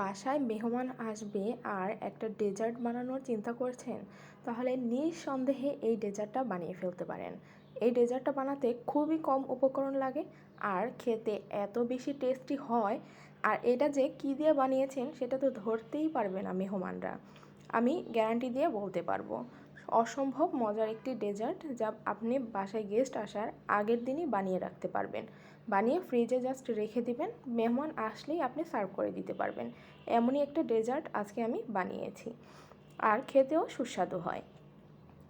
বাসায় মেহমান আসবে আর একটা ডেজার্ট বানানোর চিন্তা করছেন, তাহলে নিঃসন্দেহে এই ডেজার্টটা বানিয়ে ফেলতে পারেন। এই ডেজার্টটা বানাতে খুবই কম উপকরণ লাগে আর খেতে এত বেশি টেস্টি হয়। আর এটা যে কী দিয়ে বানিয়েছেন সেটা তো ধরতেই পারবে না মেহমানরা। আমি গ্যারান্টি দিয়ে বলতে পারব। অসম্ভব মজার একটি ডেজার্ট যা আপনি বাসায় গেস্ট আসার আগের দিনই বানিয়ে রাখতে পারবেন। বানিয়ে ফ্রিজে জাস্ট রেখে দিবেন, মেহমান আসলেই আপনি সার্ভ করে দিতে পারবেন। এমনই একটা ডেজার্ট আজকে আমি বানিয়েছি আর খেতেও সুস্বাদু হয়।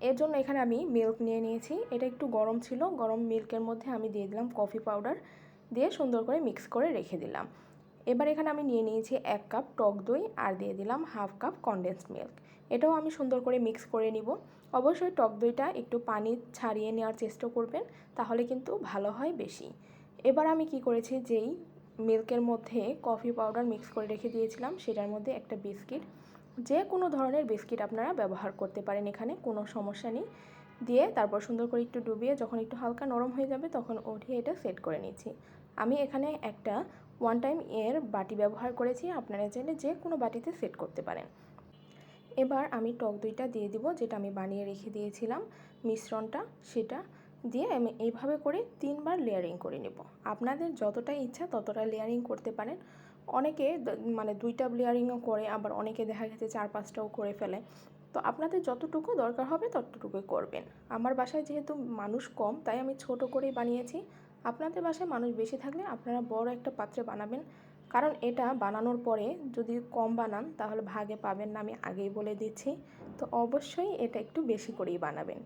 এর জন্য এখানে আমি মিল্ক নিয়ে নিয়েছি। এটা একটু গরম ছিল, গরম মিল্কের মধ্যে আমি দিয়ে দিলাম কফি পাউডার দিয়ে সুন্দর করে মিক্স করে রেখে দিলাম। এবার এখানে আমি নিয়ে নিয়েছি এক কাপ টক দই আর দিয়ে দিলাম হাফ কাপ কনডেন্সড মিল্ক এটাও আমি সুন্দর করে মিক্স করে নিব। অবশ্যই টক দইটা একটু পানি ছাড়িয়ে নেওয়ার চেষ্টা করবেন, তাহলে কিন্তু ভালো হয় বেশি। এবার আমি কি করেছি, যেই মিল্কের মধ্যে কফি পাউডার মিক্স করে রেখে দিয়েছিলাম, সেটার মধ্যে একটা বিস্কিট যে কোনো ধরনের বিস্কিট আপনারা ব্যবহার করতে পারেন এখানে, কোনো সমস্যা নেই। দিয়ে তারপর সুন্দর করে একটু ডুবিয়ে যখন একটু হালকা নরম হয়ে যাবে, তখন উঠিয়ে এটা সেট করে নিচ্ছি। আমি এখানে একটা ওয়ান টাইম এর বাটি ব্যবহার করেছি, আপনারা চাইলে যে কোনো বাটিতে সেট করতে পারেন। এবার আমি টক দইটা দিয়ে দিব, যেটা আমি বানিয়ে রেখে দিয়েছিলাম। মিশ্রণটা সেটা দিয়ে আমি এইভাবে করে তিনবার লেয়ারিং করে নেব। আপনাদের যতটা ইচ্ছা ততটা লেয়ারিং করতে পারেন। অনেকে মানে দুইটা লেয়ারিংও করে, আবার অনেকে দেখা গেছে চার পাঁচটাও করে ফেলে। তো আপনাদের যতটুকু দরকার হবে ততটুকুই করবেন। আমার বাসায় যেহেতু মানুষ কম, তাই আমি ছোট করেই বানিয়েছি। আপনাদের বাসায় মানুষ বেশি থাকলে আপনারা বড় একটা পাত্রে বানাবেন। কারণ এটা বানানোর পরে যদি কম বানান, তাহলে ভাগে পাবেন না, আমি আগেই বলে দিচ্ছি। তো অবশ্যই এটা একটু বেশি করেই বানাবেন।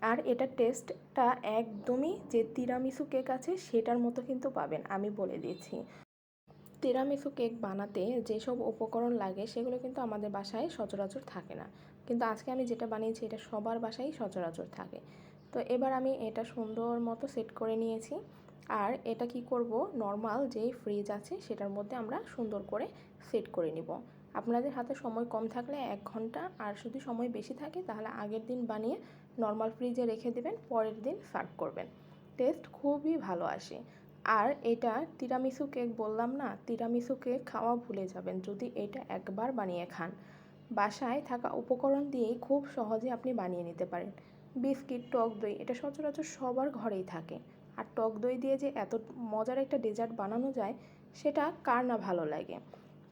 আর এটা টেস্টটা একদমই যে তিরামিসু কেক আছে, সেটার মতো কিন্তু পাবেন, আমি বলে দিচ্ছি। তিরামিসু কেক বানাতে যেসব উপকরণ লাগে, সেগুলো কিন্তু আমাদের বাসায় সচরাচর থাকে না। কিন্তু আজকে আমি যেটা বানিয়েছি, এটা সবার বাসায় সচরাচর থাকে। তো এবার আমি এটা সুন্দর মতো সেট করে নিয়েছি। আর এটা কি করব? নর্মাল যেই ফ্রিজ আছে সেটার মধ্যে আমরা সুন্দর করে সেট করে নিব। আপনাদের হাতে সময় কম থাকলে এক ঘণ্টা, আর যদি সময় বেশি থাকে তাহলে আগের দিন বানিয়ে নর্মাল ফ্রিজে রেখে দেবেন, পরের দিন সার্ভ করবেন। টেস্ট খুবই ভালো আসে। আর এটা তিরামিসু কেক বললাম না তিরামিসু কেক খাওয়া ভুলে যাবেন যদি এটা একবার বানিয়ে খান। বাসায় থাকা উপকরণ দিয়েই খুব সহজে আপনি বানিয়ে নিতে পারেন। বিস্কিট টক দই, এটা সচরাচর সবার ঘরেই থাকে। আর টক দই দিয়ে যে এত মজার একটা ডেজার্ট বানানো যায়, সেটা কার না ভালো লাগে?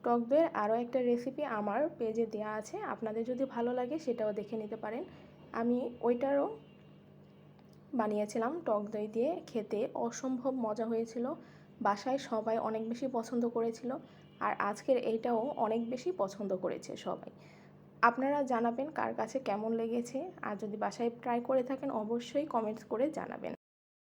টক দইয়ের আরও একটা রেসিপি আমার পেজে দেওয়া আছে, আপনাদের যদি ভালো লাগে সেটাও দেখে নিতে পারেন। আমি ওইটারও বানিয়েছিলাম টক দই দিয়ে, খেতে অসম্ভব মজা হয়েছিল। বাসায় সবাই অনেক বেশি পছন্দ করেছিল, আর আজকের এইটাও অনেক বেশি পছন্দ করেছে সবাই। আপনারা জানাবেন কার কাছে কেমন লেগেছে। আর যদি বাসায় ট্রাই করে থাকেন, অবশ্যই কমেন্টস করে জানাবেন।